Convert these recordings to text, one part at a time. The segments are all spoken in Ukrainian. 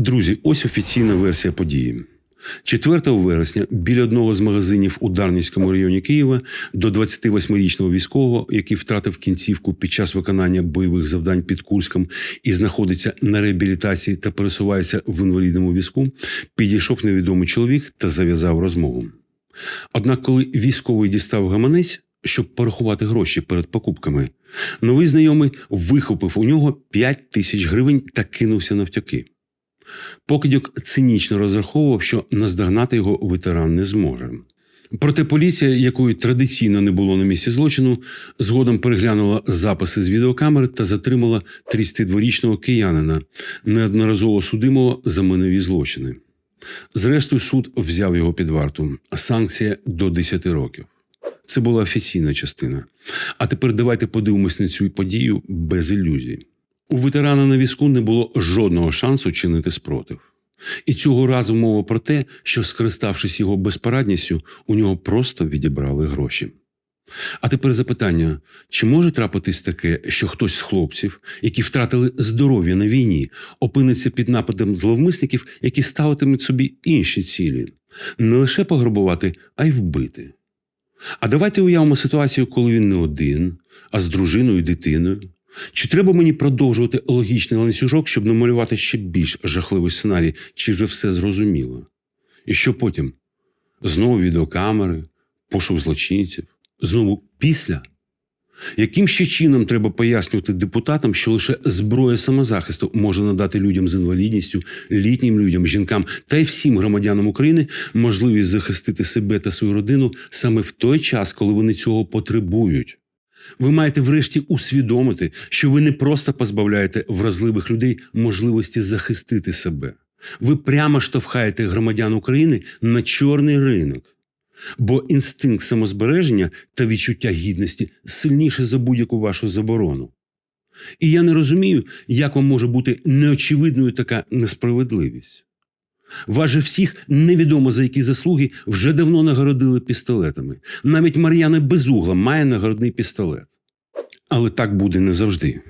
Друзі, ось офіційна версія події. 4 вересня біля одного з магазинів у Дарницькому районі Києва до 28-річного військового, який втратив кінцівку під час виконання бойових завдань під Курськом і знаходиться на реабілітації та пересувається в інвалідному візку, підійшов невідомий чоловік та зав'язав розмову. Однак, коли військовий дістав гаманець, щоб порахувати гроші перед покупками, новий знайомий вихопив у нього 5 тисяч гривень та кинувся навтяки. Покидьок цинічно розраховував, що наздогнати його ветеран не зможе. Проте поліція, якої традиційно не було на місці злочину, згодом переглянула записи з відеокамер та затримала 32-річного киянина, неодноразово судимого за минові злочини. Зрештою, суд взяв його під варту, санкція до 10 років. Це була офіційна частина. А тепер давайте подивимось на цю подію без ілюзій. У ветерана на візку не було жодного шансу чинити спротив. І цього разу мова про те, що, скориставшись його безпорадністю, у нього просто відібрали гроші. А тепер запитання: чи може трапитись таке, що хтось з хлопців, які втратили здоров'я на війні, опиниться під нападом зловмисників, які ставитимуть собі інші цілі, не лише пограбувати, а й вбити? А давайте уявимо ситуацію, коли він не один, а з дружиною і дитиною. Чи треба мені продовжувати логічний ланцюжок, щоб намалювати ще більш жахливий сценарій, чи вже все зрозуміло? І що потім? Знову відеокамери, пошук злочинців, знову після? Яким ще чином треба пояснювати депутатам, що лише зброя самозахисту може надати людям з інвалідністю, літнім людям, жінкам та й всім громадянам України можливість захистити себе та свою родину саме в той час, коли вони цього потребують? Ви маєте врешті усвідомити, що ви не просто позбавляєте вразливих людей можливості захистити себе. Ви прямо штовхаєте громадян України на чорний ринок. Бо інстинкт самозбереження та відчуття гідності сильніше за будь-яку вашу заборону. І я не розумію, як вам може бути неочевидною така несправедливість. Вас же всіх невідомо за які заслуги вже давно нагородили пістолетами. Навіть Мар'яна Безугла має нагородний пістолет. Але так буде не завжди.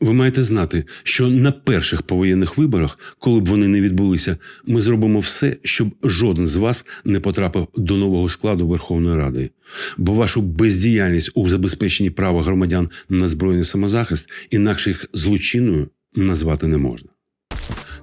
Ви маєте знати, що на перших повоєнних виборах, коли б вони не відбулися, ми зробимо все, щоб жоден з вас не потрапив до нового складу Верховної Ради. Бо вашу бездіяльність у забезпеченні права громадян на збройний самозахист інакше їх злочинною назвати не можна.